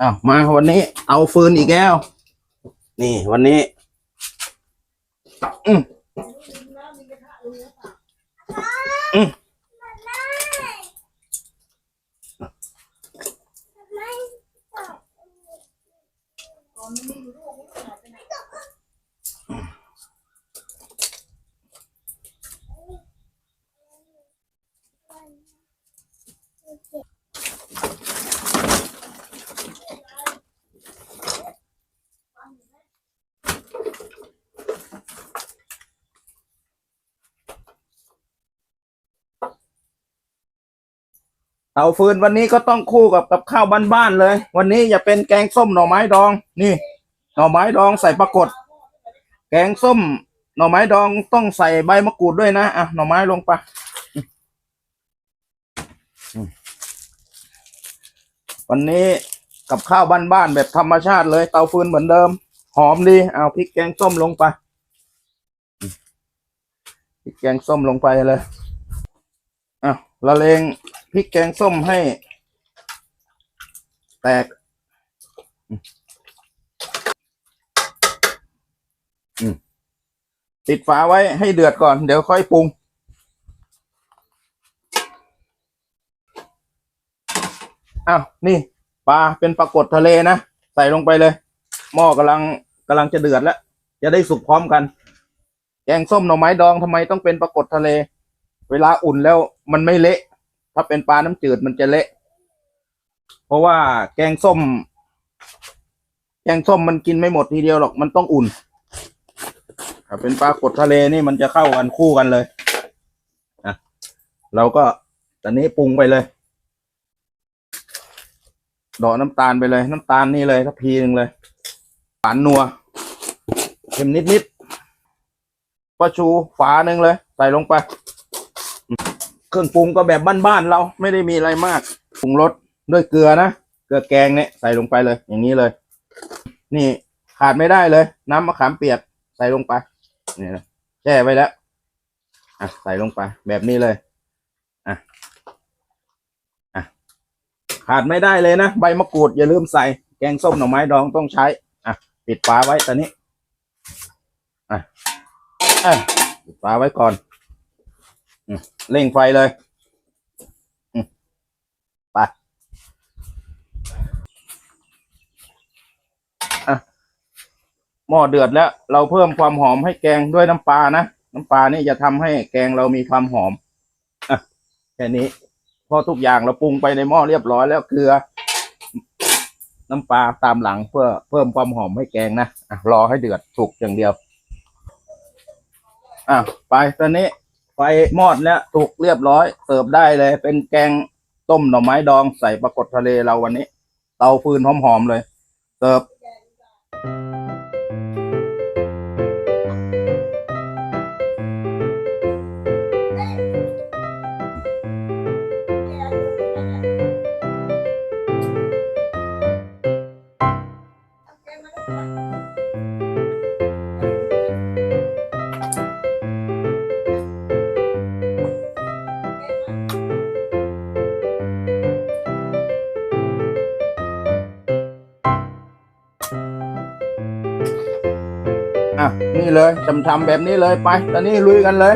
อ้าวมาวันนี้ เอาฟืนอีกแล้ว นี่วันนี้ อืมอืม เอาฟืนวันนี้ก็ต้องคู่กับกับข้าวบ้านๆเลย วันนี้อย่าเป็นแกงส้มหน่อไม้ดอง นี่ หน่อไม้ดองใส่ปลากดแกงส้ม หน่อไม้ดองต้องใส่ใบมะกรูดด้วยนะอะหน่อไม้ลงไปวันนี้กับข้าวบ้านๆแบบธรรมชาติเลย เตาฟืนเหมือนเดิม หอมดีเอาพริกแกงส้มลงไปพริกแกงส้มลงไปเลยอะละเลง พริกแกงส้มให้ แตกปิดฝาไว้ให้เดือดก่อน เดี๋ยวค่อยปรุง อ้าว นี่ปลาเป็นปลากดทะเลนะ ใส่ลงไปเลย หม้อกำลังกำลังจะเดือดแล้ว จะได้สุกพร้อมกัน แกงส้มหน่อไม้ดองทำไมต้องเป็นปลากดทะเล เวลาอุ่นแล้วมันไม่เละ ถ้าเป็นปลาน้ำจืดมันจะเละ เพราะว่าแกงส้ม แกงส้มมันกินไม่หมดทีเดียวหรอกมันต้องอุ่นถ้าเป็นปลากดทะเลนี่มันจะเข้ากันคู่กันเลยอะเราก็ตอนนี้ปรุงไปเลย ดอกน้ำตาลไปเลย น้ำตาลนี่เลยทัพพีหนึ่งเลยหวานนัวเค็มนิดนิดๆปลาชูฝาหนึ่งเลย ใส่ลงไป เครื่องปรุงก็แบบบ้านๆเราไม่ได้มีอะไรมากปรุงรสด้วยเกลือนะเกลือแกงเนี่ยใส่ลงไปเลย อย่างนี้เลย นี่ขาดไม่ได้เลย น้ำมะขามเปียกใส่ลงไปนี่นะแช่ไว้แล้วอะใส่ลงไป แบบนี้เลยอะอะขาดไม่ได้เลยนะใบมะกรูดอย่าลืมใส่แกงส้มหน่อไม้ดองต้องใช้อะปิดฝาไว้ตอนนี้อะอะปิดฝาไว้ก่อน เร่งไฟเลยไปหม้อเดือดแล้ว เราเพิ่มความหอมให้แกงด้วยน้ำปลานะ น้ำปลานี่จะทำให้แกงเรามีความหอมอะแค่นี้พอทุกอย่างเราปรุงไปในหม้อเรียบร้อยแล้วเกลือ น้ำปลาตามหลังเพื่อเพิ่มความหอมให้แกงนะอะรอให้เดือดสุกอย่างเดียวอะไปตอนนี้ ไฟมอดเนี้ยถูกเรียบร้อย เสิร์ฟได้เลย เป็นแกงต้มหน่อไม้ดองใส่ปลากดทะเลเราวันนี้ เตาฟืนหอมๆเลย เสิร์ฟ อะนี่เลยทำๆแบบนี้เลยไป ตอนนี้ลุยกันเลย